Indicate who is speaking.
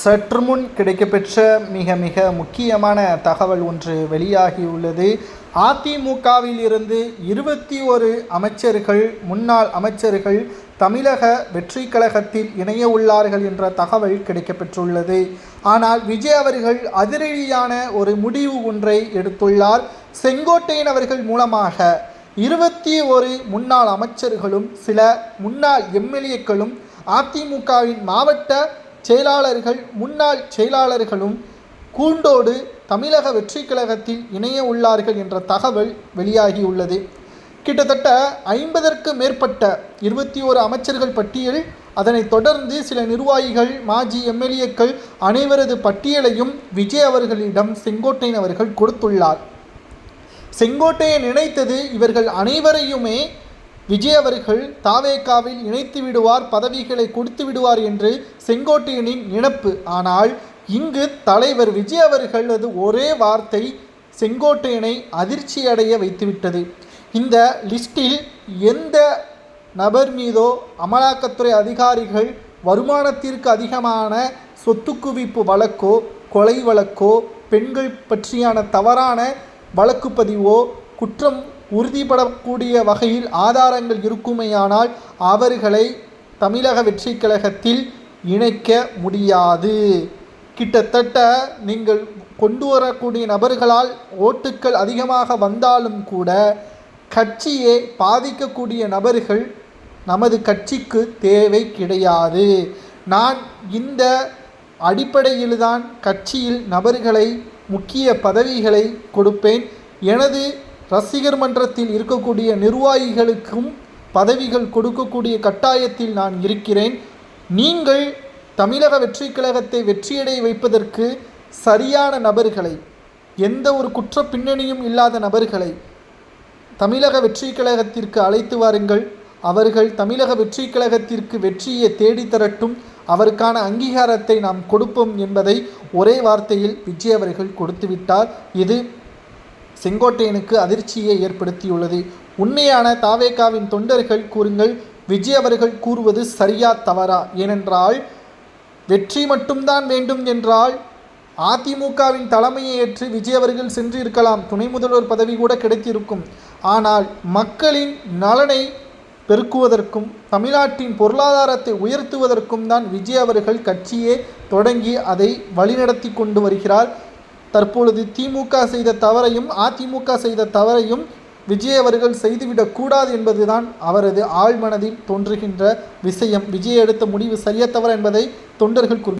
Speaker 1: சற்று முன் கிடைக்கப்பெற்ற மிக மிக முக்கியமான தகவல் ஒன்று வெளியாகியுள்ளது. அதிமுகவில் இருந்து இருபத்தி ஒரு அமைச்சர்கள் முன்னாள் அமைச்சர்கள் தமிழக வெற்றி கழகத்தில் இணைய உள்ளார்கள் என்ற தகவல் கிடைக்கப்பெற்றுள்ளது. ஆனால் விஜய் அவர்கள் அதிரடியான ஒரு முடிவு ஒன்றை எடுத்துள்ளார். செங்கோட்டையன் அவர்கள் மூலமாக இருபத்தி ஒரு முன்னாள் அமைச்சர்களும் சில முன்னாள் எம்எல்ஏக்களும் அதிமுகவின் மாவட்ட செயலாளர்கள் முன்னாள் செயலாளர்களும் கூண்டோடு தமிழக வெற்றி கழகத்தில் இணைய உள்ளார்கள் என்ற தகவல் வெளியாகியுள்ளது. கிட்டத்தட்ட ஐம்பதற்கு மேற்பட்ட இருபத்தி ஓரு அமைச்சர்கள் பட்டியல் அதனைத் தொடர்ந்து சில நிர்வாகிகள் மாஜி எம்எல்ஏக்கள் அனைவரது பட்டியலையும் விஜய் அவர்களிடம் செங்கோட்டையன் அவர்கள் கொடுத்துள்ளார். செங்கோட்டையை நினைத்தது இவர்கள் அனைவரையுமே விஜய் அவர்கள் தாவேகாவில் இணைத்து விடுவார் பதவிகளை கொடுத்து விடுவார் என்று செங்கோட்டையனின் நினப்பு. ஆனால் இங்கு தலைவர் விஜய் அவர்களது ஒரே வார்த்தை செங்கோட்டையனை அதிர்ச்சியடைய வைத்துவிட்டது. இந்த லிஸ்டில் எந்த நபர் மீதோ அமலாக்கத்துறை அதிகாரிகள் வருமானத்திற்கு அதிகமான சொத்து குவிப்பு வழக்கோ கொலை வழக்கோ பெண்கள் பற்றியான தவறான வழக்கு பதிவோ குற்றம் உறுதிப்படக்கூடிய வகையில் ஆதாரங்கள் இருக்குமேயானால் அவர்களை தமிழக வெற்றி கழகத்தில் இணைக்க முடியாது. கிட்டத்தட்ட நீங்கள் கொண்டு வரக்கூடிய நபர்களால் ஓட்டுக்கள் அதிகமாக வந்தாலும் கூட கட்சியை பாதிக்கக்கூடிய நபர்கள் நமது கட்சிக்கு தேவை கிடையாது. நான் இந்த அடிப்படையில்தான் கட்சியில் நபர்களை முக்கிய பதவிகளை கொடுப்பேன். எனது ரசிகர் மன்றத்தில் இருக்கக்கூடிய நிர்வாகிகளுக்கும் பதவிகள் கொடுக்கக்கூடிய கட்டாயத்தில் நான் இருக்கிறேன். நீங்கள் தமிழக வெற்றி கழகத்தை வெற்றியடைய வைப்பதற்கு சரியான நபர்களை எந்த ஒரு குற்ற பின்னணியும் இல்லாத நபர்களை தமிழக வெற்றி கழகத்திற்கு அழைத்து வாருங்கள். அவர்கள் தமிழக வெற்றி கழகத்திற்கு வெற்றியை தேடித் தரட்டும். அவருக்கான அங்கீகாரத்தை நாம் கொடுப்போம் என்பதை ஒரே வார்த்தையில் விஜய் அவர்கள் கொடுத்துவிட்டார். இது செங்கோட்டையனுக்கு அதிர்ச்சியை ஏற்படுத்தியுள்ளது. உண்மையான தாவேகாவின் தொண்டர்கள் கூறுங்கள் விஜய் அவர்கள் கூறுவது சரியா தவறா? ஏனென்றால் வெற்றி மட்டும்தான் வேண்டும் என்றால் அதிமுகவின் தலைமையை ஏற்று விஜய் அவர்கள் சென்று இருக்கலாம் துணை முதல்வர் பதவி கூட கிடைத்திருக்கும். ஆனால் மக்களின் நலனை பெருக்குவதற்கும் தமிழ்நாட்டின் பொருளாதாரத்தை உயர்த்துவதற்கும் தான் விஜய் அவர்கள் கட்சியே தொடங்கி அதை வழிநடத்தி கொண்டு வருகிறார். தற்பொழுது திமுக செய்த தவறையும் அதிமுக செய்த தவறையும் விஜய் அவர்கள் செய்துவிடக்கூடாது என்பதுதான் அவரது ஆழ்மனதில் தோன்றுகின்ற விஷயம். விஜய் எடுத்த முடிவு சரியத்தவர் என்பதை தொண்டர்கள் குறி